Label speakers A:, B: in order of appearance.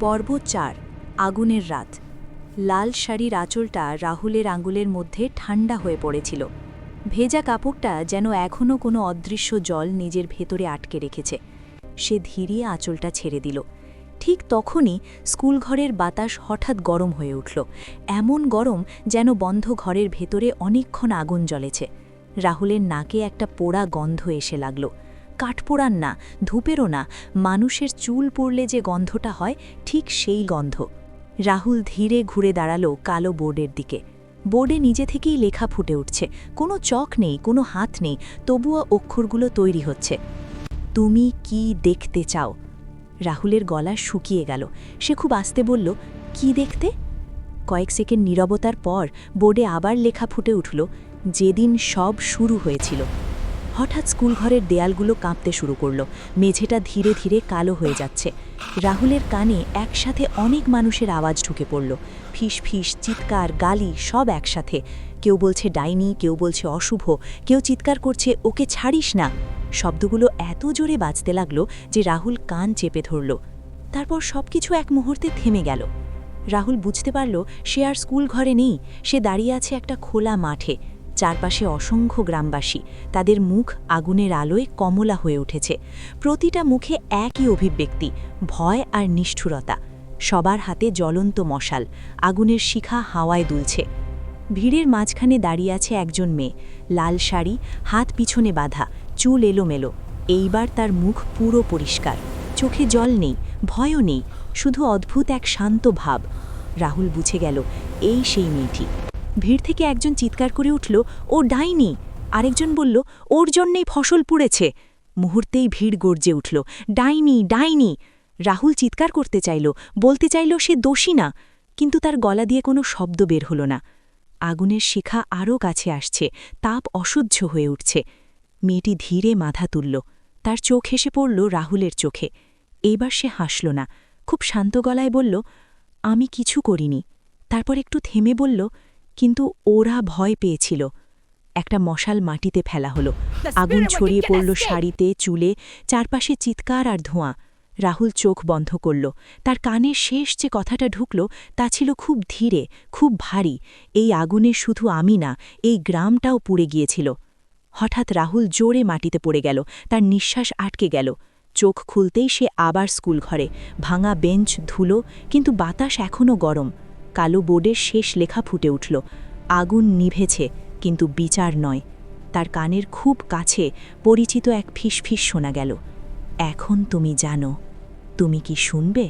A: পর্ব চার, আগুনের রাত। লাল শাড়ির আঁচলটা রাহুলের আঙ্গুলের মধ্যে ঠান্ডা হয়ে পড়েছিল। ভেজা কাপড়টা যেন এখনও কোনো অদৃশ্য জল নিজের ভেতরে আটকে রেখেছে। সে ধীরে আঁচলটা ছেড়ে দিল। ঠিক তখনই স্কুলঘরের বাতাস হঠাৎ গরম হয়ে উঠল। এমন গরম যেন বন্ধ ঘরের ভেতরে অনেকক্ষণ আগুন জ্বলেছে। রাহুলের নাকে একটা পোড়া গন্ধ এসে লাগল। কাঠপোড়ার না, ধূপেরও না, মানুষের চুল পড়লে যে গন্ধটা হয়, ঠিক সেই গন্ধ। রাহুল ধীরে ঘুরে দাঁড়াল কালো বোর্ডের দিকে। বোর্ডে নিজে থেকেই লেখা ফুটে উঠছে, কোনো চক নেই, কোনো হাত নেই, তবুও অক্ষরগুলো তৈরি হচ্ছে। তুমি কি দেখতে চাও? রাহুলের গলা শুকিয়ে গেল। সে খুব আস্তে বলল, কি দেখতে? কয়েক সেকেন্ড নীরবতার পর বোর্ডে আবার লেখা ফুটে উঠল, যেদিন সব শুরু হয়েছিল। হঠাৎ স্কুলঘরের দেয়ালগুলো কাঁপতে শুরু করল। মেঝেটা ধীরে ধীরে কালো হয়ে যাচ্ছে। রাহুলের কানে একসাথে অনেক মানুষের আওয়াজ ঢুকে পড়ল। ফিস ফিস, চিৎকার, গালি সব একসাথে। কেউ বলছে, ডাইনি কেউ বলছে, অশুভ কেউ চিৎকার করছে, ওকে ছাড়িস না শব্দগুলো এত জোরে বাজতে লাগল যে রাহুল কান চেপে ধরল। তারপর সবকিছু এক মুহূর্তে থেমে গেল। রাহুল বুঝতে পারল, সে আর স্কুল ঘরে নেই। সে দাঁড়িয়ে আছে একটা খোলা মাঠে। চারপাশে অসংখ্য গ্রামবাসী। তাদের মুখ আগুনের আলোয় কমলা হয়ে উঠেছে। প্রতিটা মুখে একই অভিব্যক্তি, ভয় আর নিষ্ঠুরতা। সবার হাতে জ্বলন্ত মশাল, আগুনের শিখা হাওয়ায় দুলছে। ভিড়ের মাঝখানে দাঁড়িয়ে আছে একজন মেয়ে। লাল শাড়ি, হাত পিছনে বাঁধা, চুল এলোমেলো। এইবার তার মুখ পুরো পরিষ্কার। চোখে জল নেই, ভয়ও নেই, শুধু অদ্ভুত এক শান্ত ভাব। রাহুল বুঝে গেল, এই সেই মেয়েটি। ভিড় থেকে একজন চিৎকার করে উঠল, ও ডাইনি! আরেকজন বলল, ওর জন্যেই ফসল পুড়েছে। মুহূর্তেই ভিড় গর্জে উঠল, ডাইনি ডাইনি! রাহুল চিৎকার করতে চাইল, বলতে চাইল সে দোষী না, কিন্তু তার গলা দিয়ে কোনো শব্দ বের হল না। আগুনের শিখা আরও কাছে আসছে, তাপ অসহ্য হয়ে উঠছে। মেয়েটি ধীরে মাথা তুলল, তার চোখ হেসে পড়ল রাহুলের চোখে। এইবার সে হাসল না, খুব শান্ত গলায় বলল, আমি কিছু করিনি। তারপর একটু থেমে বলল কিন্তু ওরা ভয় পেয়েছিল। একটা মশাল মাটিতে ফেলা হলো। আগুন ছড়িয়ে পড়ল শাড়িতে চুলে চারপাশে চিৎকার আর ধোঁয়া। রাহুল চোখ বন্ধ করল। তার কানে শেষ যে কথাটা ঢুকল তা ছিল খুব ধীরে খুব ভারী। এই আগুনে শুধু আমি না এই গ্রামটাও পুড়ে গিয়েছিল। হঠাৎ রাহুল জোরে মাটিতে পড়ে গেল। তার নিঃশ্বাস আটকে গেল। চোখ খুলতেই সে আবার স্কুল ঘরে ভাঙা বেঞ্চ ধুলো কিন্তু বাতাস এখনও গরম। কালো বোর্ডের শেষ লেখা ফুটে উঠল। আগুন নিভেছে, কিন্তু বিচার নয়। তার কানের খুব কাছে পরিচিত এক ফিসফিস শোনা গেল। এখন তুমি জানো। তুমি কি শুনবে?